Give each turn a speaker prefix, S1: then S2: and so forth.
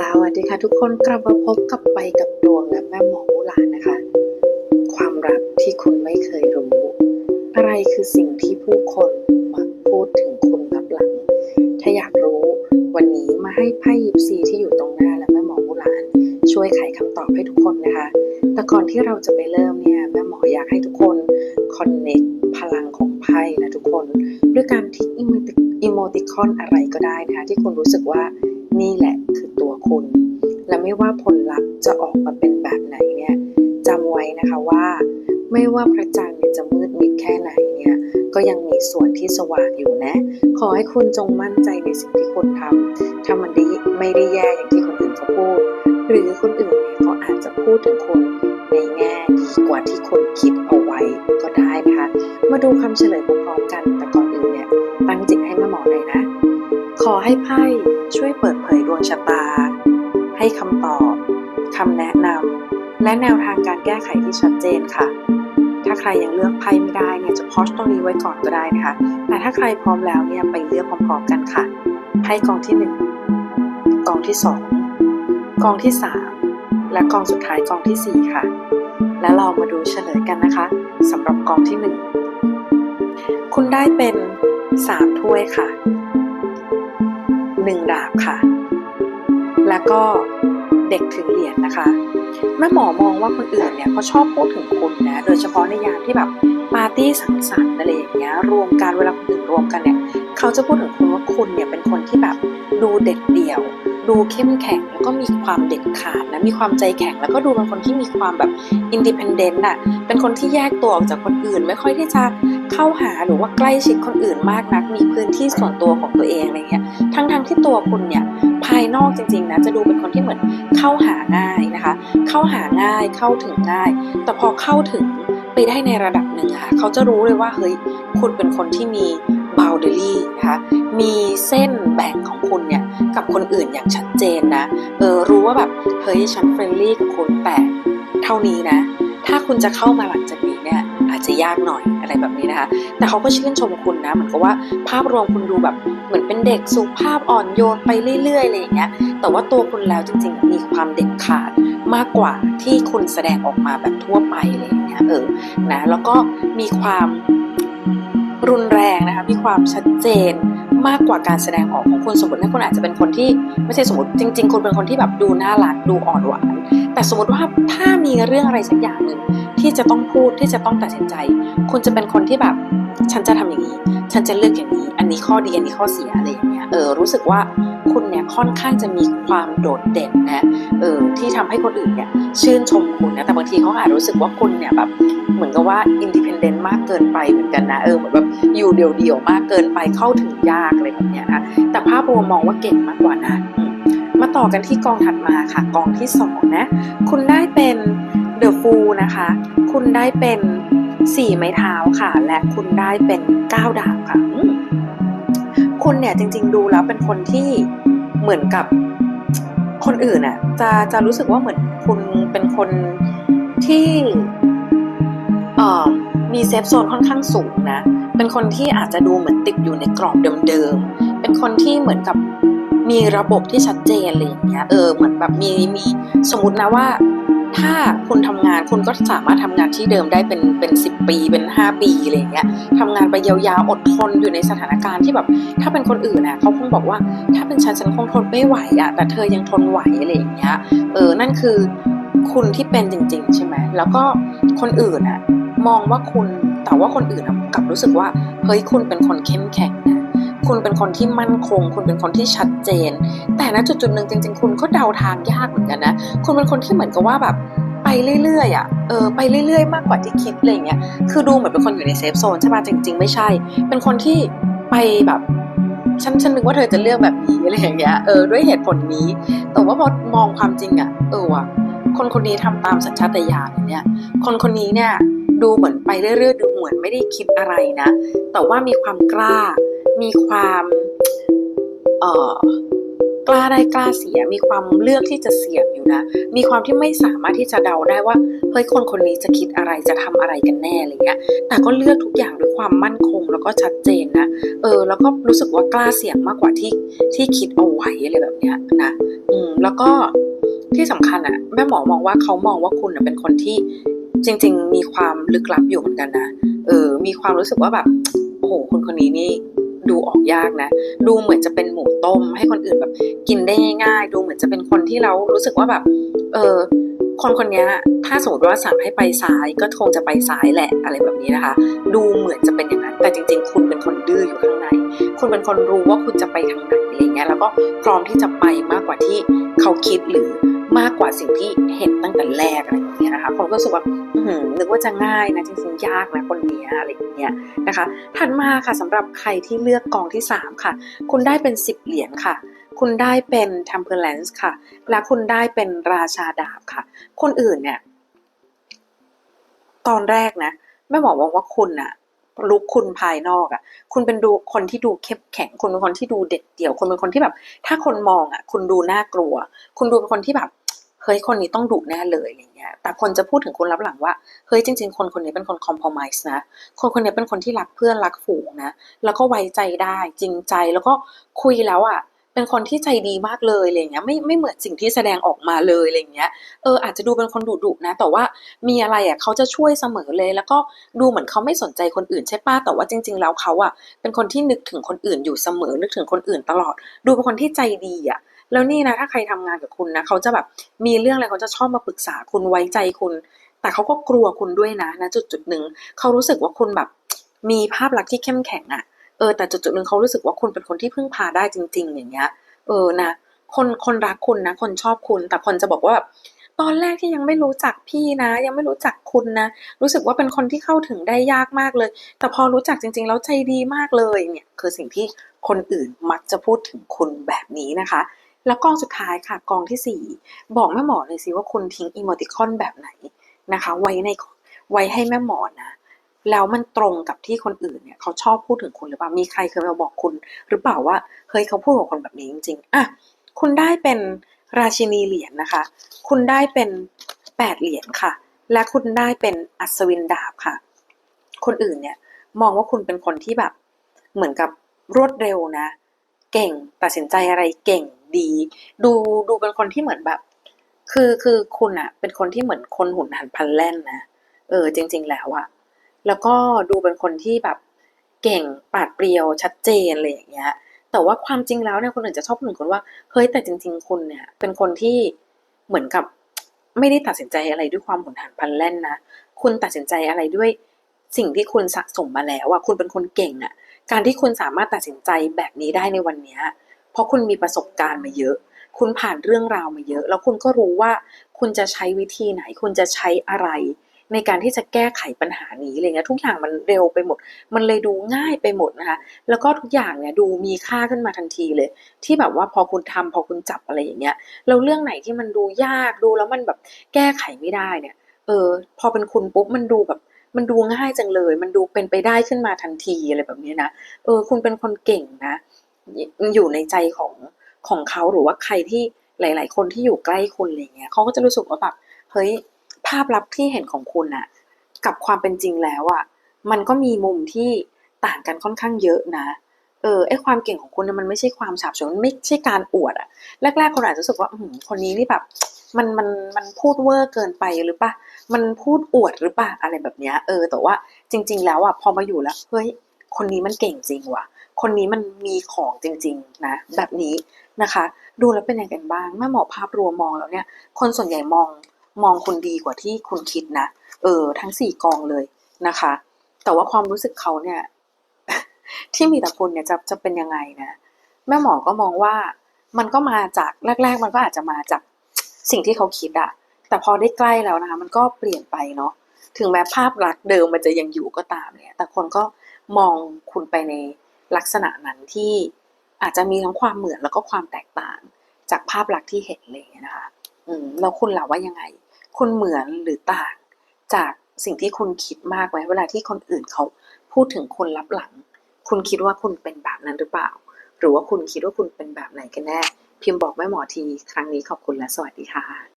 S1: สวัสดีค่ะทุกคนกลับมาพบกับไปกับดวงและแม่หมอมูลานนะคะ ความรักที่คุณไม่เคยรู้ อะไรคือสิ่งที่ผู้คนมักพูดถึงคุณลับหลัง ถ้าอยากรู้วันนี้มาให้ไพ่ยิปซีที่อยู่ตรงหน้าและแม่หมอมูลาน ช่วยไขคำตอบให้ทุกคนนะคะ แต่ก่อนที่เราจะไปเริ่มเนี่ยแม่หมออยากให้ทุกคนคอนเน็กพลังของ ไพ่นะทุกคนด้วยการทิ้งอิโมติคอนอะไรก็ได้นะคะที่คุณรู้สึกว่านี่แหละคือตัวคุณ และไม่ว่าผลลัพธ์จะออกมาเป็นแบบไหนเนี่ยจำไว้นะคะว่า ไม่ว่าพระจันทร์จะมืดมิดแค่ไหนเนี่ยก็ยังมีส่วนที่สว่างอยู่นะ ขอให้คุณจงมั่นใจในสิ่งที่คุณทำถ้ามันดีไม่ได้แย่อย่างที่คนอื่นเขาพูด หรือคนอื่นเนี่ย อาจจะพูดถึงคุณในแง่ดีกว่าที่คุณคิดเอาไว้ก็ได้นะคะ มาดูคำเฉลยพร้อมๆกัน แต่ก่อนอื่นเนี่ยตั้งจิตให้แม่หมอหน่อยนะ ขอให้ไพ่ช่วยเปิดเผยดวงชะตา ให้คำตอบคำแนะนำและแนวทางการแก้ไขที่ชัดเจนค่ะถ้าใครยังเลือกไพ่ไม่ได้เนี่ยจะพอชตรงนี้ไว้ก่อนก็ได้นะคะ แต่ถ้าใครพร้อมแล้วเนี่ยไปเลือกพร้อมๆกันค่ะ ไพ่กองที่หนึ่งกองที่สองกองที่สาม และกองสุดท้ายกองที่สี่ค่ะ และเรามาดูเฉลยกันนะคะสำหรับกองที่หนึ่งคุณได้เป็นสามถ้วยค่ะหนึ่งดาบค่ะ แล้วก็เด็กถือเหรียญนะคะแม่หมอมองว่าคนอื่นเนี่ยเขาชอบพูดถึงคุณนะ โดยเฉพาะในยามที่แบบปาร์ตี้สังสรรค์อะไรอย่างเงี้ยรวมกันเวลาคนอื่นรวมกันเนี่ย เขาจะพูดถึงคุณว่าคุณเนี่ยเป็นคนที่แบบดูเด็ดเดี่ยว ดูเข้มแข็งแล้วก็มีความเด็ดขาดนะมีความใจแข็ง แล้วก็ดูเป็นคนที่มีความแบบอินดิเพนเดนต์อะเป็นคนที่แยกตัวออกจากคนอื่น ไม่ค่อยที่จะเข้าหาหรือว่าใกล้ชิดคนอื่นมากนัก มีพื้นที่ส่วนตัวของตัวเองอะไรเงี้ยทั้งๆทที่ตัวคุณเนี่ยภายนอกจริงๆนะจะดูเป็นคนที่เหมือนเข้าหาง่ายนะคะ เข้าหาง่ายเข้าถึงง่าย แต่พอเข้าถึงไปได้ในระดับหนึ่งค่ะเขาจะรู้เลยว่าเฮ้ยคุณเป็นคนที่มี boundary นะคะ มีเส้นแบ่งของคุณเนี่ยกับคนอื่นอย่างชัดเจนนะ เออรู้ว่าแบบเฮ้ยฉันเฟรนลี่กับคุณแต่เท่านี้นะ ถ้าคุณจะเข้ามาหลังจากนี้เนี่ยอาจจะยากหน่อยอะไรแบบนี้นะคะ แต่เขาก็ชื่นชมคุณนะ เหมือนกับว่าภาพรวมคุณดูแบบเหมือนเป็นเด็กสุภาพอ่อนโยนไปเรื่อยๆอะไรอย่างเงี้ย แต่ว่าตัวคุณแล้วจริงๆ มีความเด็ดขาดมากกว่าที่คุณแสดงออกมาแบบทั่วไปอะไรอย่างเงี้ยเออ นะ แล้วก็มีความรุนแรงนะคะ มีความชัดเจน มากกว่าการแสดงออกของคุณสมมตินะคุณอาจจะเป็นคนที่ไม่ใช่สมมติจริง ๆ คุณเป็นคนที่แบบดูน่ารักดูอ่อนหวานแต่สมมติว่าถ้ามีเรื่องอะไรสักอย่างหนึ่งที่จะต้องพูดที่จะต้องตัดสินใจ คุณจะเป็นคนที่แบบฉันจะทำอย่างนี้ ฉันจะเลือกอย่างนี้ อันนี้ข้อดีอันนี้ข้อเสียอะไรอย่างเงี้ยเออรู้สึกว่า คุณเนี่ยค่อนข้างจะมีความโดดเด่นนะเออที่ทำให้คนอื่นเนี่ยชื่นชมคุณนะแต่บางทีเขาอาจรู้สึกว่าคุณเนี่ยแบบเหมือนกับว่าอินดิเพนเดนต์มากเกินไปเหมือนกันนะเออเหมือนแบบอยู่เดี่ยวๆมากเกินไปเข้าถึงยากอะไรแบบเนี้ยนะแต่ภาพรวมมองว่าเก่งมากกว่านะมาต่อกันที่กองถัดมาค่ะ กองที่สองนะ คุณได้เป็นเดอะฟูนะคะ คุณได้เป็นสี่ไม้เท้าค่ะ และคุณได้เป็นเก้าดาบค่ะ คุณเนี่ยจริง ๆ ดูแล้วเป็นคนที่เหมือนกับคนอื่นอะจะจะรู้สึกว่าเหมือนคุณเป็นคนที่เอ่อมีเซฟโซนค่อนข้างสูงนะ เป็นคนที่อาจจะดูเหมือนติดอยู่ในกรอบเดิมๆ เป็นคนที่เหมือนกับมีระบบที่ชัดเจนอะไรอย่างเงี้ย เออ เหมือนแบบมีมีสมมตินะว่า ถ้าคุณทำงานคุณก็สามารถทำงานที่เดิมได้เป็นเป็นสิปีเป็น 5 ปีอะไรเงี้ยทำงานไปยาวๆอดทนอยู่ในสถานการณ์ที่แบบ ถ้าเป็นคนอื่นนะเขาคงบอกว่า ถ้าเป็นฉันฉันคงทนไม่ไหวอะแต่เธอยังทนไหวอะไรอย่างเงี้ยเออนั่นคือคุณที่เป็นจริง ๆ ใช่ไหมแล้วก็คนอื่นอะมองว่าคุณแต่ว่าคนอื่นกลับรู้สึกว่าเฮ้ยคุณเป็นคนเข้มแข็งนะ คุณเป็นคนที่มั่นคง คุณเป็นคนที่ชัดเจน แต่ณจุดจุดหนึ่งจริง ๆ คุณก็เดาทางยากเหมือนกันนะ คุณเป็นคนที่เหมือนกับว่าแบบไปเรื่อยๆอะ เออไปเรื่อยๆ มากกว่าที่คิดอะไรเงี้ย คือดูเหมือนเป็นคนอยู่ในเซฟโซนใช่ป่ะจริง ๆ ไม่ใช่ เป็นคนที่ไปแบบฉันฉันนึกว่าเธอจะเลือกแบบนี้อะไรอย่างเงี้ยเออด้วยเหตุผลนี้ แต่ว่าพอมองความจริงอะ เออว่ะคนคนนี้ทำตามสัญชาตญาณเนี่ย คนคนนี้เนี่ยดูเหมือนไปเรื่อยๆ ดูเหมือนไม่ได้คิดอะไรนะ แต่ว่ามีความกล้า มีความเอ่อกล้าได้กล้าเสีย มีความเลือกที่จะเสี่ยงอยู่นะ มีความที่ไม่สามารถที่จะเดาได้ว่าเฮ้ยคนคนนี้จะคิดอะไรจะทำอะไรกันแน่อะไรเงี้ย แต่ก็เลือกทุกอย่างด้วยความมั่นคงแล้วก็ชัดเจนนะเออ แล้วก็รู้สึกว่ากล้าเสี่ยงมากกว่าที่ที่คิดเอาไว้อะไรแบบเนี้ยนะอือืมแล้วก็ที่สำคัญอะแม่หมอมองว่าเขามองว่าคุณเป็นคนที่จริง ๆ มีความลึกลับอยู่เหมือนกันนะเออ มีความรู้สึกว่าแบบโอ้โหคนคนนี้นี่ ดูออกยากนะ ดูเหมือนจะเป็นหมูต้ม ให้คนอื่นแบบกินได้ง่ายๆ ดูเหมือนจะเป็นคนที่เรารู้สึกว่าแบบ เออคนคนนี้ถ้าสมมติว่าสั่งให้ไปซ้ายก็คงจะไปซ้ายแหละอะไรแบบนี้นะคะ ดูเหมือนจะเป็นอย่างนั้น แต่จริง ๆ คุณเป็นคนดื้ออยู่ข้างใน คุณเป็นคนรู้ว่าคุณจะไปทางไหนอะไรเงี้ยแล้วก็พร้อมที่จะไปมากกว่าที่เขาคิดหรือ มากกว่าสิ่งที่เห็นตั้งแต่แรกอะไรอย่างเงี้ยนะคะคนก็รู้สึกว่าหือนึกว่าจะง่ายนะจริงๆยากนะคนนี้อะไรอย่างเงี้ยนะคะถัดมาค่ะสำหรับใครที่เลือกกองที่ 3 ค่ะ คุณได้เป็น 10 เหรียญค่ะ คุณได้เป็น temperance ค่ะ และคุณได้เป็นราชาดาบค่ะ คนอื่นเนี่ย ตอนแรกนะแม่หมอบอกว่าคุณน่ะ ลุกคุณภายนอกอะ่ะ คุณเป็นดูคนที่ดูเข้มแข็ง คุณเป็นคนที่ดูเด็ดเดี่ยว คุณเป็นคนที่แบบ ถ้าคนมองอะ่ะ คุณดูน่ากลัว คุณดูเป็นคนที่แบบเฮ้ยคนนี้ต้องดุแน่เลยอย่างเงี้ย แต่คนจะพูดถึงคุณรับหลังว่า เฮ้ยจริง ๆ คนคนนี้เป็นคนคอมเพลมไพร์นะ คนคนนี้เป็นคนที่รักเพื่อนรักฝูงนะ แล้วก็ไว้ใจได้จริงใจแล้วก็คุยแล้วอะ เป็นคนที่ใจดีมากเลยอะไรเงี้ยไม่ไม่เหมือนสิ่งที่แสดงออกมาเลยอะไรเงี้ยเอออาจจะดูเป็นคนดุดุนะ แต่ว่ามีอะไรอะเขาจะช่วยเสมอเลย แล้วก็ดูเหมือนเขาไม่สนใจคนอื่นใช่ป้ะแต่ว่าจริง ๆ แล้วเขาอะเป็นคนที่นึกถึงคนอื่นอยู่เสมอ นึกถึงคนอื่นตลอด ดูเป็นคนที่ใจดีอะแล้วนี่นะถ้าใครทำงานกับคุณนะเขาจะแบบมีเรื่องอะไรเขาจะชอบมาปรึกษาคุณไว้ใจคุณ แต่เขาก็กลัวคุณด้วยนะนะจุดจุดหนึ่งเขารู้สึกว่าคุณแบบมีภาพลักษณ์ที่เข้มแข็งอะ เออแต่จุดจุดๆหนึ่งเขารู้สึกว่าคุณเป็นคนที่พึ่งพาได้จริง ๆ อย่างเงี้ย เออนะ คนคนรักคุณนะ คนชอบคุณ แต่คนจะบอกว่าแบบตอนแรกที่ยังไม่รู้จักพี่นะ ยังไม่รู้จักคุณนะ รู้สึกว่าเป็นคนที่เข้าถึงได้ยากมากเลย แต่พอรู้จักจริง ๆ แล้วใจดีมากเลยเนี่ยคือสิ่งที่คนอื่นมักจะพูดถึงคุณแบบนี้นะคะ แล้วกองสุดท้ายค่ะกองที่สี่บอกแม่หมอเลยสิว่าคุณทิ้งอีโมติคอนแบบไหนนะคะ ไว้ในไว้ให้แม่หมอนะ แล้วมันตรงกับที่คนอื่นเนี่ยเขาชอบพูดถึงคุณหรือเปล่า มีใครเคยมาบอกคุณ หรือเปล่าว่าเฮ้ยเขาพูดกับคนแบบนี้จริงๆอะคุณได้เป็นราชินีเหรียญนะคะ คุณได้เป็นแปดเหรียญค่ะ และคุณได้เป็นอัศวินดาบค่ะ คนอื่นเนี่ยมองว่าคุณเป็นคนที่แบบเหมือนกับรวดเร็วนะ เก่งตัดสินใจอะไรเก่งดี ดูดูเป็นคนที่เหมือนแบบ คือคือคุณอะเป็นคนที่เหมือนคนหุ่นหันพันแล่นนะเออจริง ๆ แล้วอะ แล้วก็ดูเป็นคนที่แบบเก่งปาดเปรียวชัดเจนอะไรอย่างเงี้ย แต่ว่าความจริงแล้วเนี่ยคนอื่นจะชอบพูดถึงคุณว่าเฮ้ยแต่จริง ๆ คุณเนี่ย เป็นคนที่เหมือนกับไม่ได้ตัดสินใจอะไรด้วยความหุนหันพลันแล่นนะคุณตัดสินใจอะไรด้วยสิ่งที่คุณสะสมมาแล้วอะคุณเป็นคนเก่งอะการที่คุณสามารถตัดสินใจแบบนี้ได้ในวันเนี้ยเพราะคุณมีประสบการณ์มาเยอะ คุณผ่านเรื่องราวมาเยอะ แล้วคุณก็รู้ว่าคุณจะใช้วิธีไหน คุณจะใช้อะไร ในการที่จะแก้ไขปัญหานี้อะไรเงี้ยทุกอย่างมันเร็วไปหมด มันเลยดูง่ายไปหมดนะคะแล้วก็ทุกอย่างเนี่ยดูมีค่าขึ้นมาทันทีเลย ที่แบบว่าพอคุณทำพอคุณจับอะไรอย่างเงี้ยแล้วเรื่องไหนที่มันดูยากดูแล้วมันแบบแก้ไขไม่ได้เนี่ยเออพอเป็นคุณปุ๊บมันดูแบบมันดูง่ายจังเลย มันดูเป็นไปได้ขึ้นมาทันทีอะไรแบบนี้นะ เออ คุณเป็นคนเก่งนะ อยู่ในใจของของเขาหรือว่าใครที่หลาย ๆ คนที่อยู่ใกล้คุณอะไรเงี้ยเขาก็จะรู้สึกว่าแบบ เฮ้ย ภาพลับที่เห็นของคุณอะกับความเป็นจริงแล้วอะมันก็มีมุมที่ต่างกันค่อนข้างเยอะนะ เออไอความเก่งของคุณเนี่ยมันไม่ใช่ความฉาบฉวยมันไม่ใช่การอวดอะแรกๆคนอาจจะรู้สึกว่าคนนี้นี่แบบ มันมันมันพูดเวอร์เกินไปหรือปะมันพูดอวดหรือปะอะไรแบบเนี้ยเออ แต่ว่าจริง ๆ แล้วอะพอมาอยู่แล้วเฮ้ยคนนี้มันเก่งจริงว่ะ คนนี้มันมีของจริง ๆ นะ แบบนี้นะคะ ดูแล้วเป็นยังไงกันบ้างแม่หมอภาพรวมมองแล้วเนี่ย คนส่วนใหญ่มอง มองคุณดีกว่าที่คุณคิดนะ เออ ทั้งสี่กองเลยนะคะ แต่ว่าความรู้สึกเขาเนี่ย ที่มีต่อคุณเนี่ยจะจะเป็นยังไงนะ แม่หมอก็มองว่ามันก็มาจากแรก ๆ มันก็อาจจะมาจากสิ่งที่เขาคิดอะแต่พอได้ใกล้แล้วนะคะ มันก็เปลี่ยนไปเนาะถึงแม้ภาพลักษณ์เดิมมันจะยังอยู่ก็ตามเนี่ย แต่คนก็มองคุณไปในลักษณะนั้นที่อาจจะมีทั้งความเหมือนแล้วก็ความแตกต่าง จากภาพลักษณ์ที่เห็นเลยนะคะ อืมแล้วคุณล่ะว่ายังไง คุณเหมือนหรือต่างจากสิ่งที่คุณคิดมากไว้ เวลาที่คนอื่นเขาพูดถึงคนรับหลัง คุณคิดว่าคุณเป็นแบบนั้นหรือเปล่า หรือว่าคุณคิดว่าคุณเป็นแบบไหนกันแน่ พิมพ์บอกแม่หมอที ครั้งนี้ขอบคุณและสวัสดีค่ะ